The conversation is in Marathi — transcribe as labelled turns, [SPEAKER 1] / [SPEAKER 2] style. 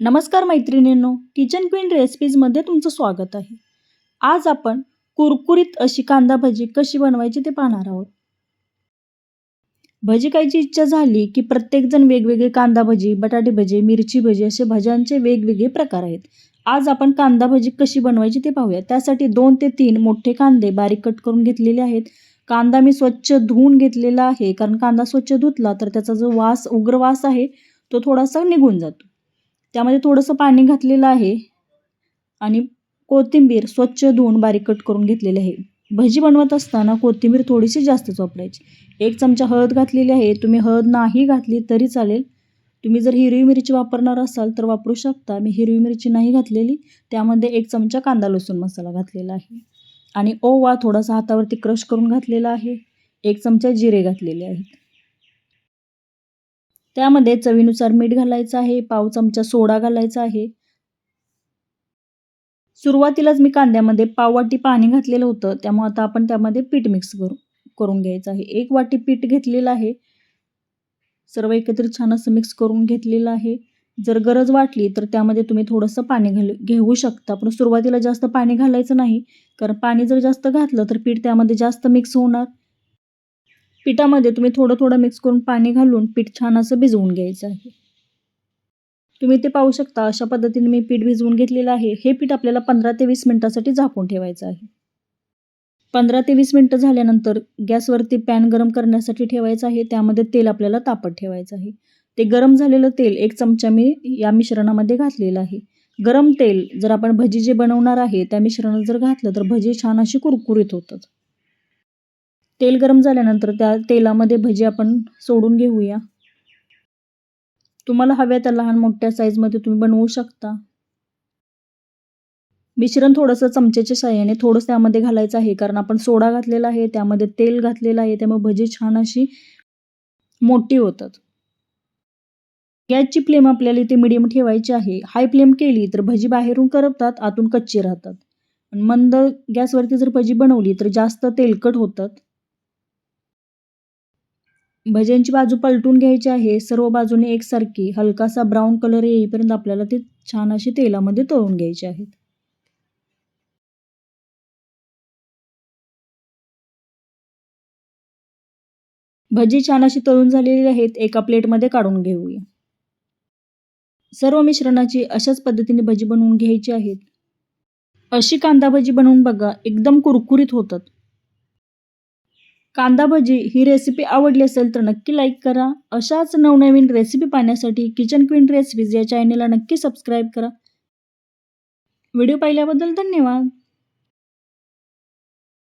[SPEAKER 1] नमस्कार मैत्रिणींनो किचन क्वीन रेसिपीजमध्ये तुमचं स्वागत आहे. आज आपण कुरकुरीत अशी कांदा भजी कशी बनवायची ते पाहणार आहोत. भजी खायची इच्छा झाली की प्रत्येकजण वेगवेगळे कांदा भजी बटाटे भजी मिरची भजी असे भज्यांचे वेगवेगळे प्रकार आहेत. आज आपण कांदा भजी कशी बनवायची ते पाहूया. त्यासाठी दोन ते तीन मोठे कांदे बारीक कट करून घेतलेले आहेत. कांदा मी स्वच्छ धुवून घेतलेला आहे. कारण कांदा स्वच्छ धुतला तर त्याचा जो वास उग्र वास आहे तो थोडासा निघून जातो. त्यामध्ये थोडंसं पाणी घातलेलं आहे आणि कोथिंबीर स्वच्छ धुवून बारीक कट करून घेतलेली आहे. भजी बनवत असताना कोथिंबीर थोडीशी जास्तच वापरायची. एक चमचा हळद घातलेली आहे. तुम्ही हळद नाही घातली तरी चालेल. तुम्ही जर हिरवी मिरची वापरणार असाल तर वापरू शकता. मी हिरवी मिरची नाही घातलेली. त्यामध्ये एक चमचा कांदा लसूण मसाला घातलेला आहे. आणि ओवा थोडासा हातावरती क्रश करून घातलेला आहे. एक चमचा जिरे घातलेले आहेत. त्यामध्ये चवीनुसार मीठ घालायचं आहे पाव चमचा सोडा घालायचा आहे. सुरुवातीलाच मी कांद्यामध्ये पाव वाटी पाणी घातलेलं होतं त्यामुळे आता आपण त्यामध्ये पीठ मिक्स करू करून घ्यायचं आहे. एक वाटी पीठ घेतलेलं आहे. सर्व एकत्रित छान असं मिक्स करून घेतलेलं आहे. जर गरज वाटली तर त्यामध्ये तुम्ही थोडंसं पाणी घाल घेऊ शकता पण सुरुवातीला जास्त पाणी घालायचं नाही. कारण पाणी जर जास्त घातलं तर पीठ त्यामध्ये जास्त मिक्स होणार. पिठामध्ये तुम्ही थोडं थोडं मिक्स करून पाणी घालून पीठ छान असं भिजवून घ्यायचं आहे. तुम्ही ते पाहू शकता अशा पद्धतीने मी पीठ भिजवून घेतलेलं आहे. हे पीठ आपल्याला पंधरा ते वीस मिनटासाठी झाकून ठेवायचं आहे. पंधरा ते वीस मिनटं झाल्यानंतर गॅसवरती पॅन गरम करण्यासाठी ठेवायचं आहे. त्यामध्ये तेल आपल्याला तापत ठेवायचं आहे. ते गरम झालेलं तेल एक चमचा मी या मिश्रणामध्ये घातलेलं आहे. गरम तेल जर आपण भजी जे बनवणार आहे त्या मिश्रणात जर घातलं तर भजी छान अशी कुरकुरीत होतात. तेल गरम झाल्यानंतर त्या तेलामध्ये भजी आपण सोडून घेऊया. तुम्हाला हव्या त्या लहान मोठ्या साईजमध्ये तुम्ही बनवू शकता. मिश्रण थोडंसं चमच्याच्या साह्याने थोडंसं त्यामध्ये घालायचं आहे कारण आपण सोडा घातलेला आहे त्यामध्ये तेल घातलेलं आहे त्यामुळे भजी छान अशी मोठी होतात. गॅसची फ्लेम आपल्याला इथे मिडियम ठेवायची आहे. हाय फ्लेम केली तर भजी बाहेरून करपतात आतून कच्ची राहतात. मंद गॅसवरती जर भजी बनवली तर जास्त तेलकट होतात. भज्यांची बाजू पलटून घ्यायची आहे. सर्व बाजूने एकसारखी हलकासा ब्राऊन कलर येईपर्यंत आपल्याला ते छान अशी तेलामध्ये तळून घ्यायचे आहेत. भजी छान अशी तळून झालेली आहेत. एका प्लेटमध्ये काढून घेऊया. सर्व मिश्रणाची अशाच पद्धतीने भजी बनवून घ्यायची आहेत. अशी कांदा भजी बनवून बघा एकदम कुरकुरीत होतात. कांदा भजी ही रेसिपी आवडली असेल तर नक्की लाईक करा. अशाच नवनवीन रेसिपी पाहण्यासाठी किचन क्वीन रेसिपीज या चॅनेलला नक्की सबस्क्राईब करा. व्हिडिओ पाहिल्याबद्दल धन्यवाद.